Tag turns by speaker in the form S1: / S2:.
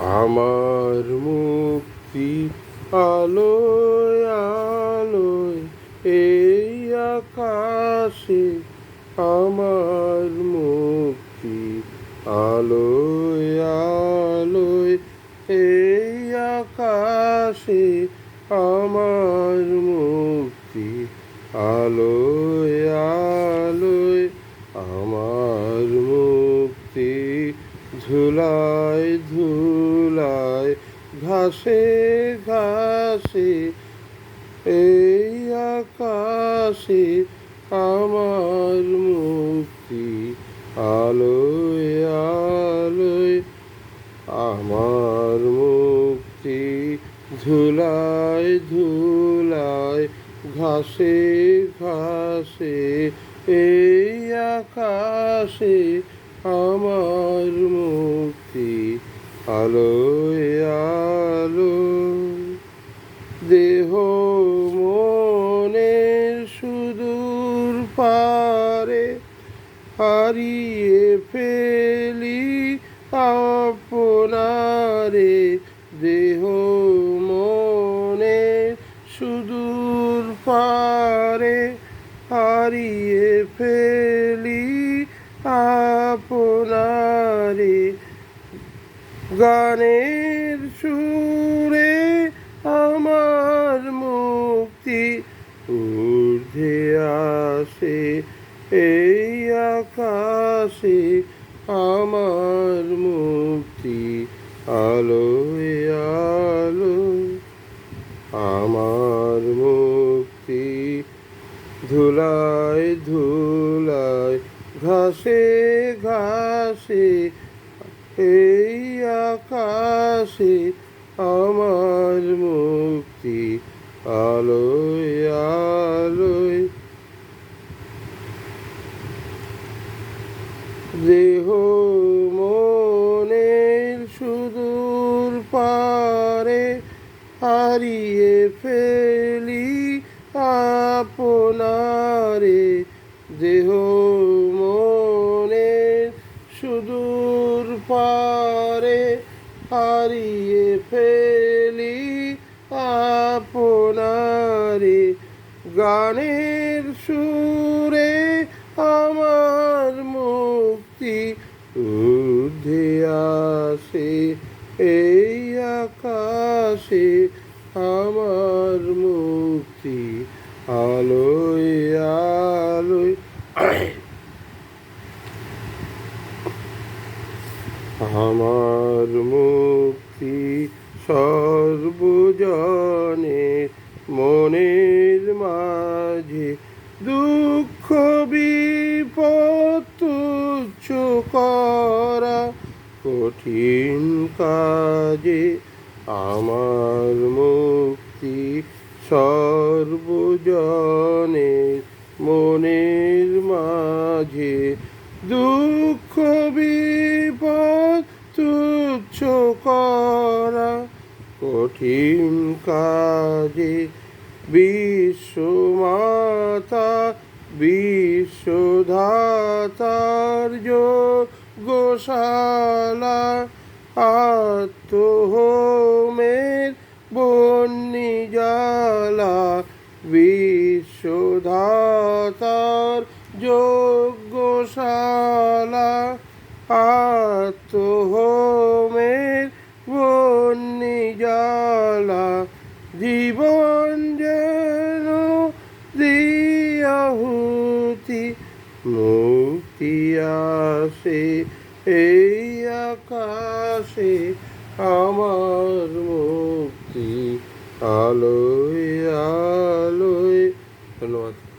S1: আমার মুক্তি আলোয় আলোয়, এই আকাশে আমার মুক্তি আলোয় আলোয়, এই আকাশে আমার মুক্তি আলোয় আলোয়, আমার মুক্তি ধুলায় ধুলায় ঘাসে ঘাসে, এই আকাশে আমার মুক্তি, আলোয় আলোয় আমার মুক্তি। ধুলায় ধুলায় ঘাসে ঘাসে, এই আকাশে মুক্তি আলোয় আলোয় দেহ মনের সুদূর পারে, হারিয়ে ফেলি আপনারে। দেহ মনে সুদূর পারে, হারিয়ে ফেলি গানের সুরে আমার মুক্তি ঊর্ধ্বে আসে, এই আকাশে আমার মুক্তি আলোয় আলোয় আমার মুক্তি ধুলায় ধুলায় ঘাসে ঘাসে এই আকাশে আমার মুক্তি আলোয় আলোয়। দেহ মনের সুদূর পারে হারিয়ে ফেলি আপনারে। দেহ সুদূর পারে হারিয়ে ফেলি আপনারে। গানের সুরে আমার মুক্তি ঊর্ধ্বে আসে, এই আকাশে আমার মুক্তি আলোয় আমার মুক্তি সর্বজনে, মনের মাঝে দুঃখ, বিপদ করা কঠিন কাজে আমার মুক্তি সর্বজনে, মনের মাঝে দুঃখ, বিপদ তুচ্ছ করা কঠিন কাজে বিশ্বমাতা বিশ্বধাতার গোশালা আত্মহোমের বন্যি জ্বালা বিশ্বধাতার যজ্ঞশালা আত্মহোমের বন্নি জালা জীবন যেন দিয়াহুতি মুক্তি আসে এই আকাশে আমার মুক্তি, আলোয় আলোয়। ধন্যবাদ।